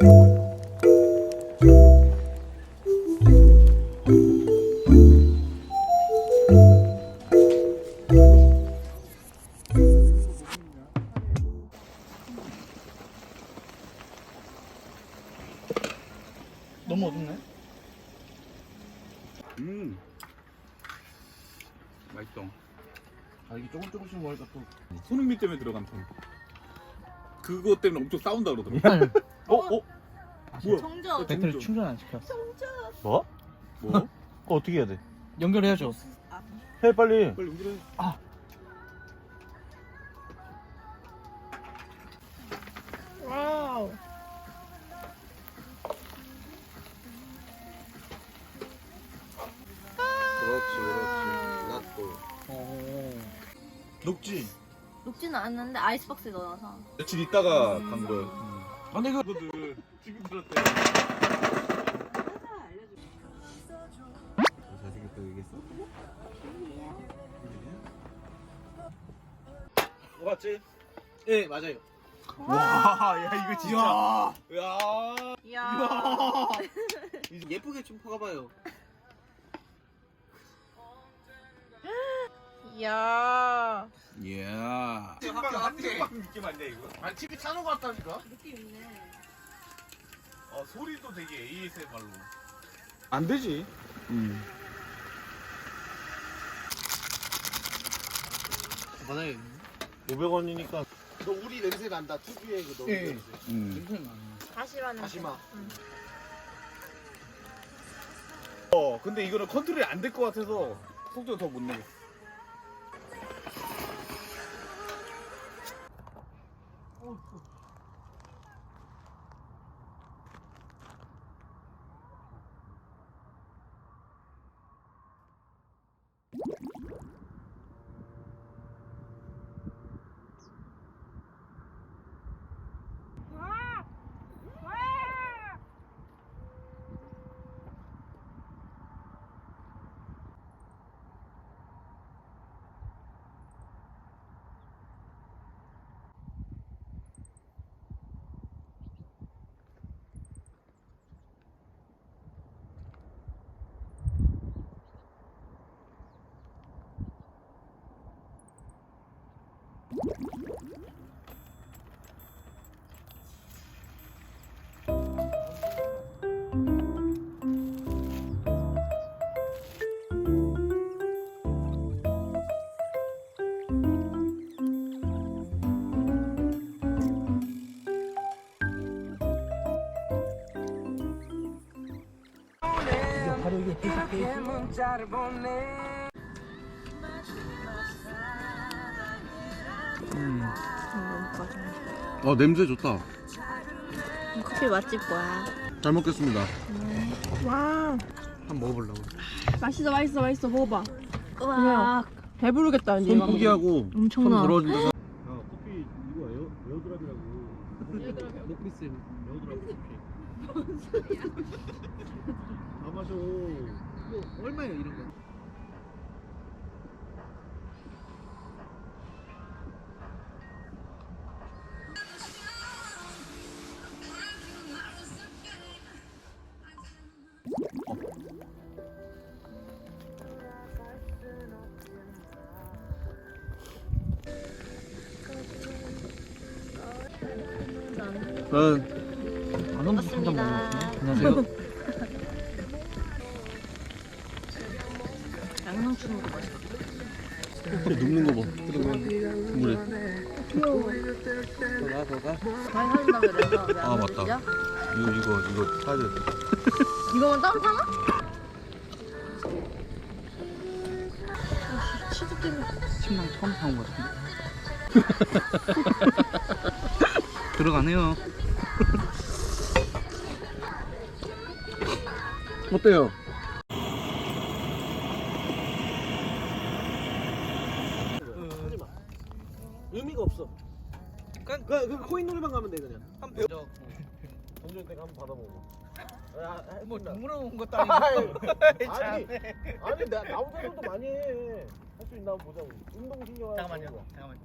너무 어둡네. 음. 맛있어. 아 이게 조금 조금씩 먹으니까 또 손흥민 때문에 들어간 편. 그거 때문에 엄청 싸운다 그러더라고. 어? 어? 뭐야? 정전. 배터리 충전 안 시켜. 뭐? 뭐? 그거 어떻게 해야 돼? 연결해야죠. 해 빨리. 빨리 연결해. 와우. 그렇지, 그렇지. 낫고. 녹지. 녹지는 않는데 아이스박스에 넣어놔서. 며칠 있다가 간 거야. 아, 근데 그 지금 들었대. 잘생겼다고 얘기했어? 맞지? 예, 맞아요. 와, 야 이거 진짜. 야. 이야. 예쁘게 좀 퍼가봐요. 이야. 이야. 학교 학교 느낌 아니야 이거? 아, TV 타는 거 같다니까? 느낌 있네. 어 소리도 되게 ASMR로. 안 되지. 음. 맞아요. 500원이니까 너 우리 냄새 난다. 특유의 그 너무 예. 냄새. 음. 냄새 나. 다시마 냄새. 다시마. 어 근데 이거는 컨트롤이 안 될 것 같아서 속도 더 못 내겠어. 이게 계속돼 문자를 보내. 어, 냄새 좋다. 커피 맛집 뭐야? 잘 먹겠습니다. 와. 한번 먹어보려고. 맛있어 맛있어 맛있어 먹어봐 우와. 배부르겠다 이제 손 포기하고 손 엄청나. 더러워진다. 야 커피 이거 에어 에어드랍이라고. 먹고 있어요. 다 마셔. 뭐 얼마예요 이런 거? 응. 안 오면 한잔 먹어. 안녕하세요. 양상추는 거 맛있어. 눕는 거 봐. 물에. 더가 더가. 많이 사준다고 그래서 왜안 아, 맞다. 이거 이거 이거 사야 돼. 이거만 따로 사나? 침낭 처음 사온 거 같은데. 들어가네요. 어때요? 하지 마. 의미가 없어. 그, 그, 그 코인 노래방 가면 돼 그냥. 한 배워. 동전 내가 한번 받아 먹어. 야, 뭐 동물원 온 것도 아니, 아니, 아니 나 나오면서도 많이 해. 할 수 있나 한번 보자고. 운동 신경 잠깐만요. 잠깐만.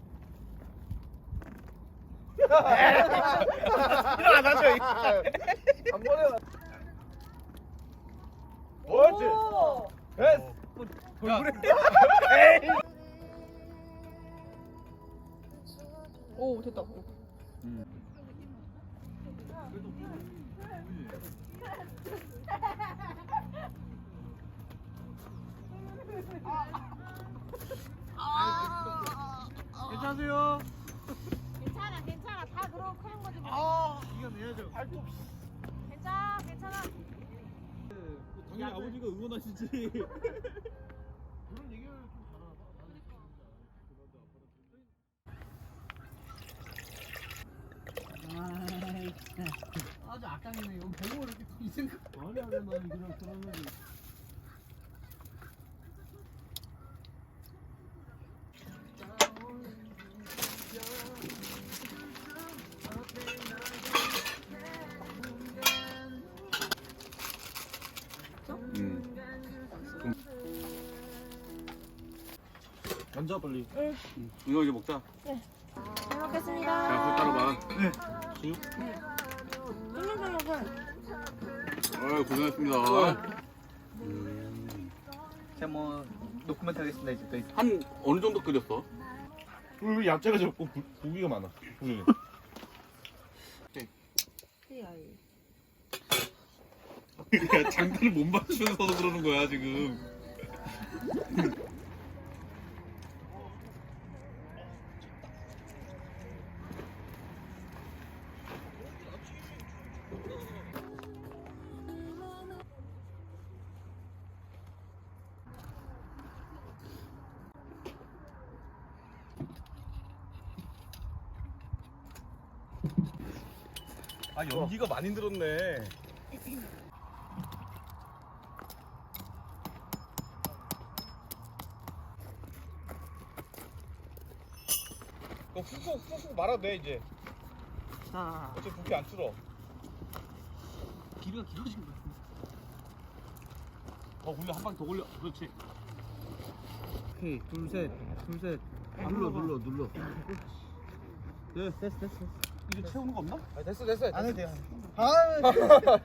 일어나죠. 한 번에. 옳지. 됐어. 오 됐다. 괜찮으세요? 괜찮아 괜찮아 다 그러고 크는 거지 뭐. 아 이겨내야죠. 괜찮아 괜찮아 당연히 아버지가 응원하시지. 그런 얘기를 좀 잘하나 봐. 아주 악당이네. 이거 보고 이렇게 이 생각. 아니 아니 나 그냥 그런 거지. 앉아 빨리. 이거 이제 먹자. 잘 먹겠습니다. 자, 그거 따라봐. 쫄깃쫄깃은 아유, 고생했습니다. 제가 뭐 노코멘트 하겠습니다 이제 또. 한 어느 정도 끓였어? 우리 야채가 적고 고- 고기가 많아. 고 기. 야, 장단을 못 맞추면서 그러는 거야, 지금. 아 연기가 많이 늘었네. 너 훅훅 훅훅 말아도 돼 이제. 자, 어차피 붓기 안 줄어. 길이가 길어진 거야. 더 굴려 한 방 더 굴려. 그렇지. 오케이, 둘, 셋, 둘, 셋. 눌러, 눌러, 눌러. 네, 됐어, 됐어. 이제 채우는 거 없나? 아, 됐어, 됐어. 안 해도 돼요. 아,